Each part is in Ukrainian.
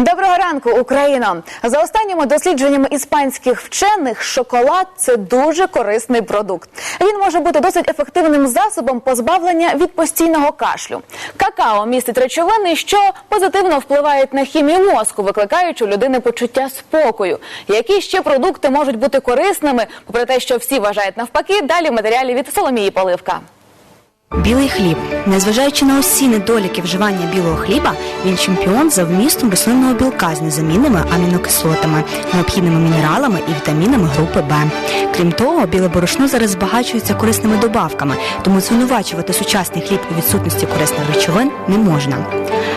Доброго ранку, Україно! За останніми дослідженнями іспанських вчених, шоколад це дуже корисний продукт. Він може бути досить ефективним засобом позбавлення від постійного кашлю. Какао містить речовини, що позитивно впливають на хімію мозку, викликаючи у людини почуття спокою. Які ще продукти можуть бути корисними, попри те, що всі вважають навпаки, далі матеріалі від Соломії Поливка. Білий хліб, незважаючи на усі недоліки вживання білого хліба, він чемпіон за вмістом рослинного білка з незамінними амінокислотами, необхідними мінералами і вітамінами групи Б. Крім того, біле борошно зараз збагачується корисними добавками, тому звинувачувати сучасний хліб у відсутності корисних речовин не можна.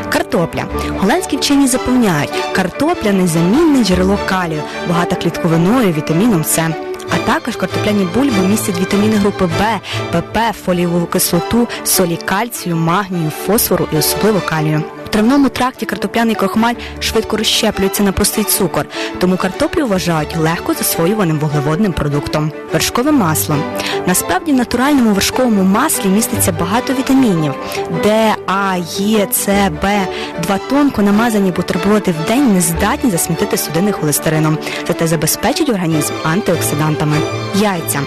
Картопля. Голландські вчені запевняють, картопля незамінне джерело калію, багата клітковиною, вітаміном С. А також картопляні бульби містять вітаміни групи В, ПП, фолієву кислоту, солі кальцію, магнію, фосфору і особливо калію. Травному тракті картопляний крохмаль швидко розщеплюється на простий цукор, тому картоплю вважають легко засвоюваним вуглеводним продуктом. Вершкове масло. Насправді в натуральному вершковому маслі міститься багато вітамінів Д, А, Е, С, Б. Два тонко намазані бутерброди в день не здатні засмітити судини холестерином, зате забезпечить організм антиоксидантами. Яйця.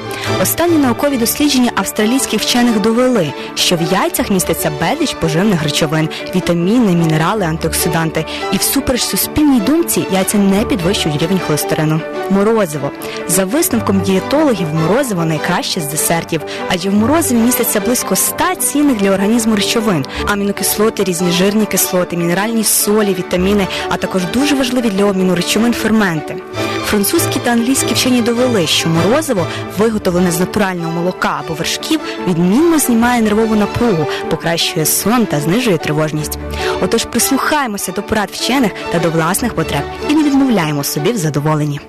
Останні наукові дослідження австралійських вчених довели, що в яйцях міститься безліч поживних речовин, вітаміни, мінерали, антиоксиданти. І всупереч суспільній думці яйця не підвищують рівень холестерину. Морозиво. За висновком дієтологів, морозиво найкраще з десертів, адже в морозиві міститься близько 100 цінних для організму речовин, амінокислоти, різні жирні кислоти, мінеральні солі, вітаміни, а також дуже важливі для обміну речовин ферменти. Французькі та англійські вчені довели, що морозиво, виготовлене з натурального молока або вершків, відмінно знімає нервову напругу, покращує сон та знижує тривожність. Отож, прислухаємося до порад вчених та до власних потреб і не відмовляємо собі в задоволенні.